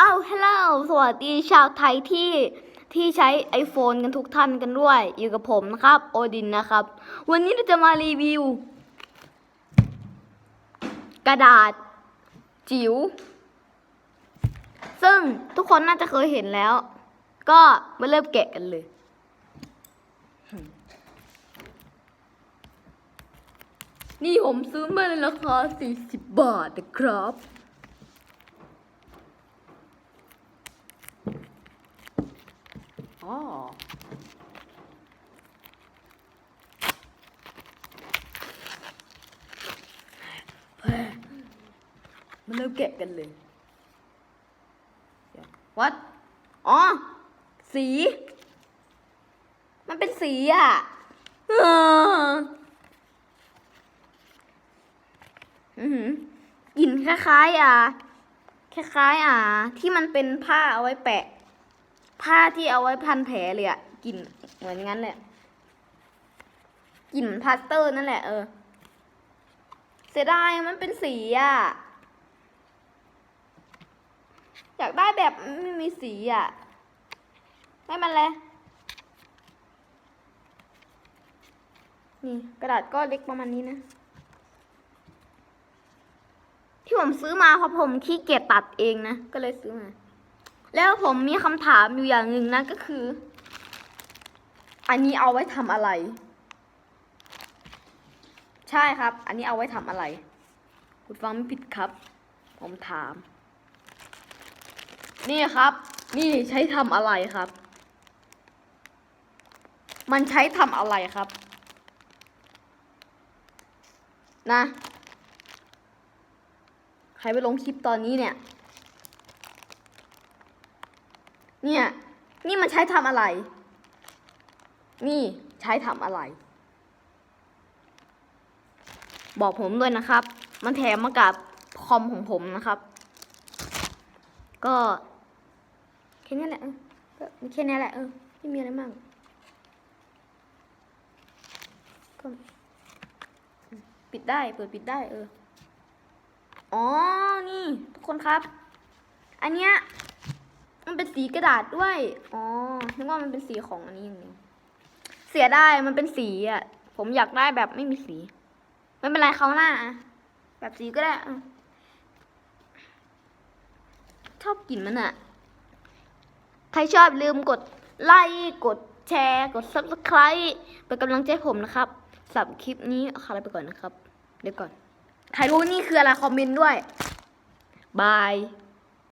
อ้าวฮัลโหลสวัสดีชาวไทยที่ที่ใช้ iPhone กันทุกท่านกันด้วย อยู่กับผมนะครับ โอดินนะครับ วันนี้เราจะมารีวิว กระดาษ จิ๋วซึ่งทุกคนน่าจะเคยเห็นแล้ว ก็มาเริ่มแกะกันเลยนี่ผมซื้อมาในราคา 40 บาทนะครับ อ๋อมาเริ่มแกะกันเลยวัดอ๋อ สี มันเป็นสีอะอออือหือกลิ่นคล้ายๆ อะ คล้ายๆ อะ ที่มันเป็นผ้าเอาไว้แปะ ผ้าที่เอาไว้พันแผลเลยอะกลิ่นเหมือนงั้นแหละกลิ่นพลาสเตอร์นั่นแหละเออ เสียดายมันเป็นสีอะอยากได้แบบไม่มีสีอะไม่มันเลยนี่กระดาษก็เล็กประมาณนี้นะ ที่ผมซื้อมาเพราะผมขี้เกียจตัดเองนะ ก็เลยซื้อมา แล้วผมมีคำถามอยู่อย่างหนึ่งนะก็คือ อันนี้เอาไว้ทำอะไร ใช่ครับ อันนี้เอาไว้ทำอะไร คุณฟังไม่ผิดครับ ผมถาม นี่ครับ นี่ใช้ทำอะไรครับ มันใช้ทำอะไรครับ นะ ใครไปลงคลิปตอนนี้เนี่ย เนี่ย นี่มันใช้ทำอะไร นี่ใช้ทำอะไร บอกผมด้วยนะครับ มันแถมมากับคอมของผมนะครับ ก็แค่นี้แหละก็มีแค่นี้แหละเออไม่มีอะไรมากก็ปิดได้เปิดปิดได้เออ อ๋อ นี่ ทุกคนครับ อันเนี้ย มันเป็นสีกระดาษด้วย อ๋อ นึกว่ามันเป็นสีของอันนี้อย่างนี้ เสียได้ มันเป็นสีอะ ผมอยากได้แบบไม่มีสี ไม่เป็นไรเขาหน้า แบบสีก็ได้ ชอบกลิ่นมันอะ ใครชอบลืมกดไลค์ กดแชร์ กด subscribe เป็นกำลังใจผมนะครับสำหรับคลิปนี้ขอลาไปก่อนนะครับ เดี๋ยวก่อน ใครรู้นี่คืออะไรคอมเมนต์ด้วย บาย